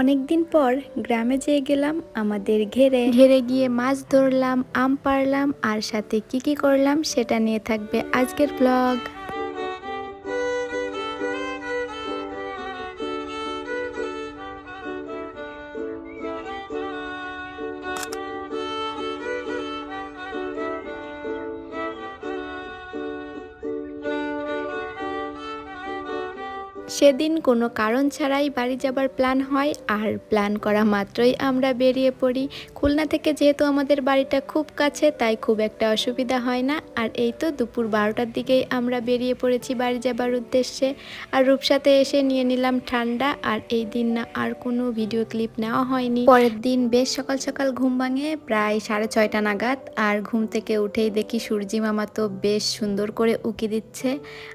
অনেক দিন পর গ্রামে যেয়ে গেলাম আমাদের ঘেরে। ঘেরে গিয়ে মাছ ধরলাম, আম পারলাম আর সাথে কি কি করলাম সেটা নিয়ে থাকবে আজকের ব্লগ। সেদিন কোনো কারণ ছাড়াই বাড়ি যাবার প্ল্যান হয় আর প্ল্যান করা মাত্রই আমরা বেরিয়ে পড়ি। খুলনা থেকে যেহেতু আমাদের বাড়িটা খুব কাছে, তাই খুব একটা অসুবিধা হয় না। আর এই তো দুপুর বারোটার দিকেই আমরা বেরিয়ে পড়েছি বাড়ি যাবার উদ্দেশ্যে। আর রূপসাতে এসে নিয়ে নিলাম ঠান্ডা। আর এই দিন না আর কোনো ভিডিও ক্লিপ নেওয়া হয়নি। পরের দিন বেশ সকাল সকাল ঘুম ভাঙে প্রায় সাড়ে ছয়টা নাগাদ। আর ঘুম থেকে উঠেই দেখি সূর্যি মামা তো বেশ সুন্দর করে উকি দিচ্ছে।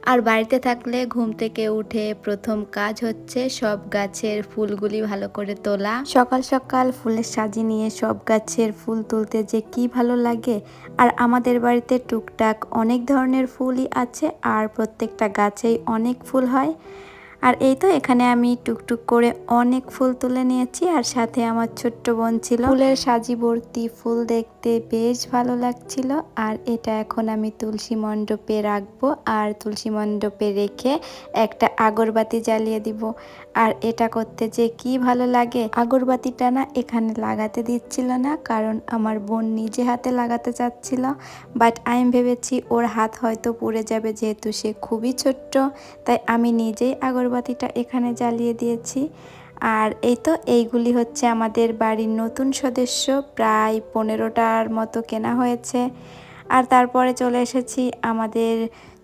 আর বাড়িতে থাকলে ঘুম থেকে উঠে প্রথম কাজ হচ্ছে সব গাছের ফুলগুলি ভালো করে তোলা। সকাল সকাল ফুলের সাজি নিয়ে সব গাছের ফুল তুলতে যে কি ভালো লাগে। আর আমাদের বাড়িতে টুকটাক অনেক ধরনের ফুলই আছে আর প্রত্যেকটা গাছেই অনেক ফুল হয়। আর এই তো এখানে আমি টুকটুক করে অনেক ফুল তুলে নিয়েছি আর সাথে আমার ছোট্ট বোন ছিল। ফুলের সাজি ভর্তি ফুল দেখতে বেশ ভালো লাগছিল। আর এটা এখন আমি তুলসী মণ্ডপে রাখব আর তুলসী মণ্ডপে রেখে একটা আগরবাতি জ্বালিয়ে দিব। আর এটা করতে যে কি ভালো লাগে, আগরবাতিটা না এখানে লাগাতে দিচ্ছিল না, কারণ আমার বোন নিজে হাতে লাগাতে চাচ্ছিল। বাট আমি ভেবেছি ওর হাত হয়তো পুড়ে যাবে যেহেতু সে খুবই ছোট্ট, তাই আমি নিজেই আগরবাতিটা এখানে জ্বালিয়ে দিয়েছি। আর এই তো, এইগুলি হচ্ছে আমাদের বাড়ির নতুন সদস্য, প্রায় পনেরোটার মতো কেনা হয়েছে। আর তারপরে চলে এসেছি আমাদের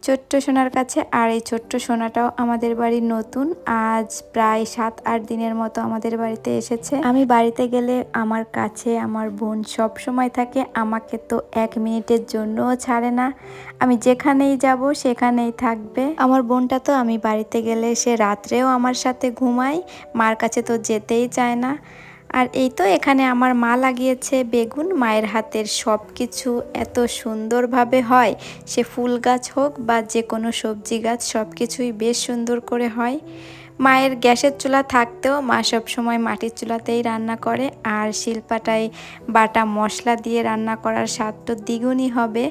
ছোট্ট সোনার কাছে আর এই ছোট্ট সোনাটাও আমাদের বাড়ির নতুন। আজ প্রায় সাত, আট দিনের মতো আমাদের বাড়িতে এসেছে। আমি বাড়িতে গেলে আমার কাছে, আমার বোন সব সময় থাকে, আমাকে তো এক মিনিটের জন্যও ছাড়ে না। আমি যেখানেই যাব সেখানেই থাকবে। আমার বোনটা তো আমি বাড়িতে গেলে সে রাত্রেও আমার সাথে ঘুমায়, মার কাছে তো যেতেই চায় না। আর এই তো এখানে আমার মা লাগিয়েছে বেগুন, মায়ের হাতের সব কিছু এত সুন্দরভাবে হয়। সে ফুল গাছ হোক বা যে কোনো সবজি গাছ সব কিছুই বেশ সুন্দর করে হয়। মায়ের গ্যাসের চুলা থাকতেও মা সব সময় মাটির চুলাতেই রান্না করে, আর শিল্পাটাই বাটা মশলা দিয়ে রান্না করার স্বাদ তো দ্বিগুণই হবে।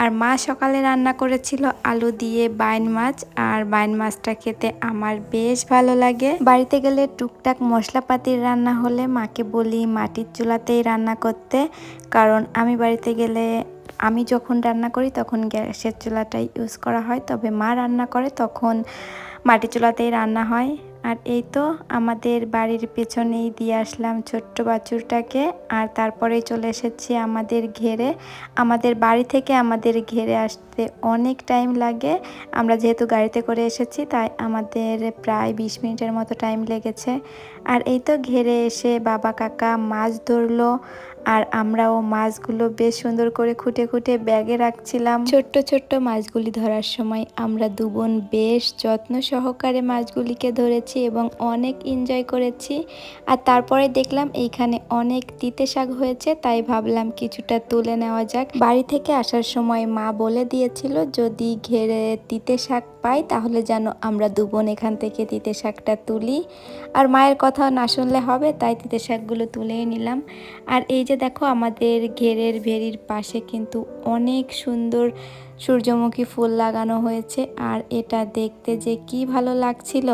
আর মা সকালে রান্না করেছিল আলু দিয়ে বাইন মাছ, আর বাইন মাছটা খেতে আমার বেশ ভালো লাগে। বাড়িতে গেলে টুকটাক মশলাপাতির রান্না হলে মাকে বলি মাটির চুলাতেই রান্না করতে, কারণ আমি বাড়িতে গেলে আমি যখন রান্না করি তখন গ্যাসের চুলাটাই ইউজ করা হয়, তবে মা রান্না করে তখন মাটি চুলাতেই রান্না হয়। আর এই তো আমাদের বাড়ির পেছনেই দিয়ে আসলাম ছোট্ট বাছুরটাকে। আর তারপরেই চলে এসেছি আমাদের ঘেরে। আমাদের বাড়ি থেকে আমাদের ঘেরে আসতে অনেক টাইম লাগে। আমরা যেহেতু গাড়িতে করে এসেছি, তাই আমাদের প্রায় বিশ মিনিটের মতো টাইম লেগেছে। আর এই তো ঘেরে এসে বাবা কাকা মাছ ধরলো। আর আমরাও মাছগুলো বেশ সুন্দর করে খুঁটে খুঁটে ব্যাগে রাখছিলাম। ছোট্ট ছোট্ট মাছগুলি ধরার সময় আমরা দুবোন বেশ যত্ন সহকারে মাছগুলিকে ধরেছি এবং অনেক এনজয় করেছি। আর তারপরে দেখলাম এইখানে অনেক তিতে শাক হয়েছে, তাই ভাবলাম কিছুটা তুলে নেওয়া যাক। বাড়ি থেকে আসার সময় মা বলে দিয়েছিল, যদি ঘেরে তিতে শাক পাই, তাহলে যেন আমরা দুবোন এখান থেকে তিতে শাকটা তুলি। আর মায়ের কথা না শুনলে হবে, তাই তিতে শাকগুলো তুলেই নিলাম। আর এই যে দেখো, আমাদের ঘেরের ভেরির পাশে কিন্তু অনেক সুন্দর সূর্যমুখী ফুল লাগানো হয়েছে আর এটা দেখতে যে কি ভালো লাগছিল।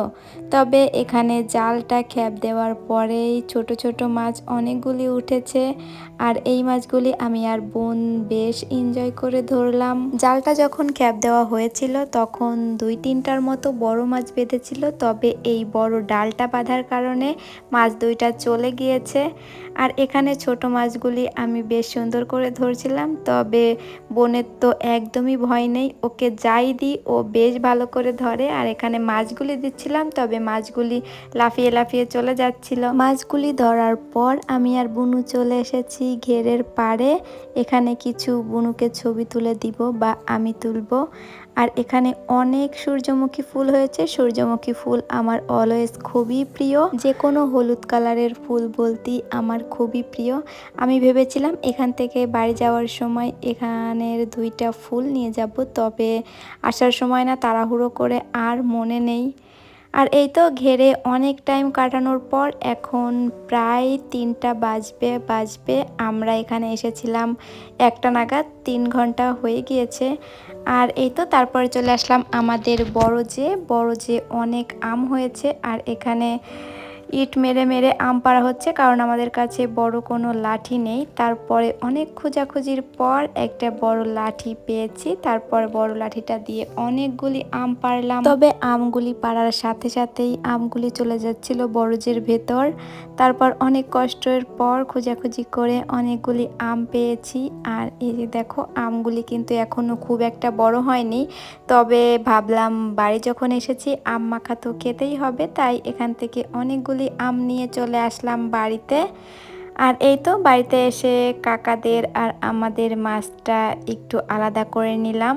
তবে এখানে জালটা খ্যাপ দেওয়ার পরেই ছোট ছোট মাছ অনেকগুলি উঠেছে আর এই মাছগুলি আমি আর বোন বেশ এনজয় করে ধরলাম। জালটা যখন খ্যাপ দেওয়া হয়েছিল তখন দুই তিনটার মতো বড় মাছ বেঁধেছিল, তবে এই বড় ডালটা বাঁধার কারণে মাছ দুইটা চলে গিয়েছে আর এখানে ছোট মাছগুলি আমি বেশ সুন্দর করে ধরছিলাম, তবে বোনের তো একদমই ভয় নেই। ওকে যাই দিই, ও বেশ ভালো করে ধরে, আর এখানে মাছগুলি দিচ্ছিলাম, তবে মাছগুলি লাফিয়ে লাফিয়ে চলে যাচ্ছিল। মাছগুলি ধরার পর আমি আর বুনু চলে এসেছি ঘেরের পাড়ে। এখানে কিছু বুনুকে ছবি তুলে দিব বা আমি তুলবো। আর এখানে অনেক সূর্যমুখী ফুল হয়েছে। সূর্যমুখী ফুল আমার অলওয়েজ খুবই প্রিয়। যে কোনো হলুদ কালারের ফুল বলতেই আমার খুবই প্রিয়। আমি ভেবেছিলাম এখান থেকে বাড়ি যাওয়ার সময় এখানের দুইটা ফুল নিয়ে যাব, তবে আসার সময় না তাড়াহুড়ো করে আর মনে নেই। আর এই তো ঘেরে অনেক টাইম কাটানোর পর এখন প্রায় তিনটা বাজবে বাজবে। আমরা এখানে এসেছিলাম একটা নাগাদ, তিন ঘণ্টা হয়ে গিয়েছে। আর এই তো তারপরে চলে আসলাম আমাদের বড় যে। বড় যে অনেক আম হয়েছে আর এখানে ইট মেরে মেরে আম পাড়া হচ্ছে, কারণ আমাদের কাছে বড় কোনো লাঠি নেই। তারপরে অনেক খোঁজাখুঁজির পর একটা বড় লাঠি পেয়েছি। তারপর বড় লাঠিটা দিয়ে অনেকগুলি আম পারলাম তবে আমগুলি পাড়ার সাথে সাথেই আমগুলি চলে যাচ্ছিল বরজের ভেতর। তারপর অনেক কষ্টের পর খোঁজাখুঁজি করে অনেকগুলি আম পেয়েছি। আর এই যে দেখো, আমগুলি কিন্তু এখনও খুব একটা বড় হয়নি। তবে ভাবলাম, বাড়ি যখন এসেছি, আম মাখা তো খেতেই হবে, তাই এখান থেকে অনেকগুলি আম নিয়ে চলে আসলাম বাড়িতে। আর এই তো বাড়িতে এসে কাকাদের আর আমাদের মাছটা একটু আলাদা করে নিলাম।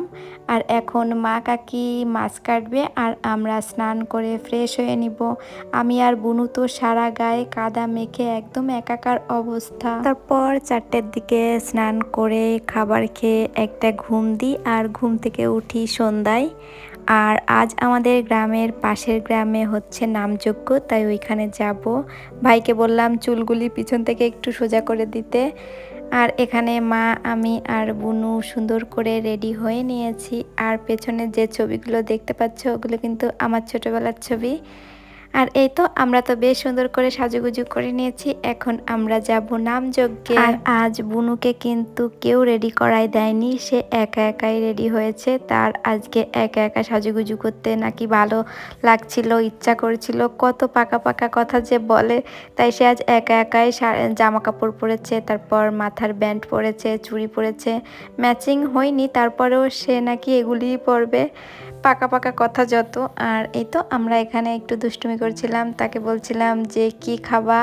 আর এখন মা কাকি মাছ কাটবে আর আমরা স্নান করে ফ্রেশ হয়ে নিব। আমি আর বুনু তো সারা গায়ে কাদা মেখে একদম একাকার অবস্থা। তারপর চারটের দিকে স্নান করে খাবার খেয়ে একটা ঘুম দিই আর ঘুম থেকে উঠি সন্ধ্যায়। আর আজ আমাদের গ্রামের পাশের গ্রামে হচ্ছে নামযজ্ঞ, তাই ওইখানে যাব। ভাইকে বললাম, চুলগুলি পিছন থেকে একটু সোজা করে দিতে। আর এখানে মা, আমি আর বুনু সুন্দর করে রেডি হয়ে নিয়েছি। আর পেছনে যে ছবিগুলো দেখতে পাচ্ছ, ওগুলো কিন্তু আমার ছোটোবেলার ছবি। আর এই তো আমরা তো বেশ সুন্দর করে সাজুগুজু করে নিয়েছি। এখন আমরা যাব নাম যজ্ঞে। আর আজ বুনুকে কিন্তু কেউ রেডি করাই দেয়নি। সে একা একাই রেডি হয়েছে। তার আজকে একা একা সাজুগুজু করতে নাকি ভালো লাগছিল ইচ্ছা করেছিল। কত পাকা পাকা কথা যে বলে। তাই সে আজ একা একাই জামা কাপড় পরেছে তারপর মাথার ব্যান্ড পরেছে চুড়ি পরেছে। ম্যাচিং হয়নি তারপরেও সে নাকি এগুলিই পরবে। পাকা পাকা কথা যত, আর এই তো আমরা এখানে একটু দুষ্টুমি করছিলাম, তাকে বলছিলাম যে কি খাবা?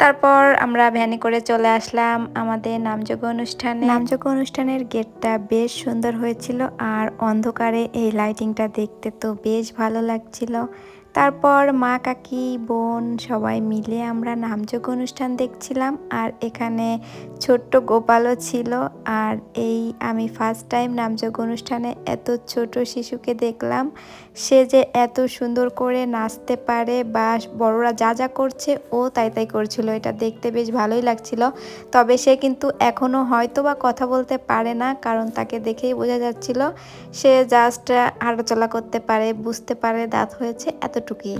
তারপর আমরা ভ্যানে করে চলে আসলাম আমাদের নামযোগ্য অনুষ্ঠানে। নামযোগ্য অনুষ্ঠানের গেটটা বেশ সুন্দর হয়েছিল, আর অন্ধকারে এই লাইটিংটা দেখতে তো বেশ ভালো লাগছিল। তারপর মা, কাকি, বোন সবাই মিলে আমরা নামযোগ্য অনুষ্ঠান দেখছিলাম আর এখানে ছোট্ট গোপালও ছিল আর এই আমি ফার্স্ট টাইম নামযোগ্য অনুষ্ঠানে এত ছোট শিশুকে দেখলাম। সে যে এত সুন্দর করে নাচতে পারে বা বড়রা যা যা করছে ও তাই তাই করছিল, এটা দেখতে বেশ ভালোই লাগছিল। তবে সে কিন্তু এখনও হয়তো বা কথা বলতে পারে না, কারণ তাকে দেখেই বোঝা যাচ্ছিল। সে জাস্ট হাঁটাচলা করতে পারে, বুঝতে পারে, দাঁত হয়েছে এতটুকুই।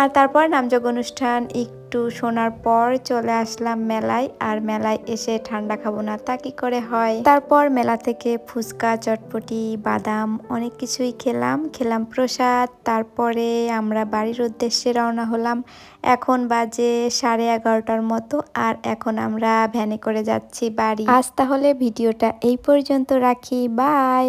আর তারপর নামযোগ অনুষ্ঠান, একটু শোনার পর চলে আসলাম মেলায়। আর মেলায় এসে ঠান্ডা খাব না, তা কি করে হয়? তারপর মেলা থেকে ফুচকা, চটপটি, বাদাম অনেক কিছুই খেলাম। খেলাম প্রসাদ, তারপরে আমরা বাড়ির উদ্দেশ্যে রওনা হলাম। এখন বাজে সাড়ে এগারোটার মতো, আর এখন আমরা ভ্যানে করে যাচ্ছি বাড়ি। আজ তাহলে ভিডিওটা এই পর্যন্ত রাখি, বাই!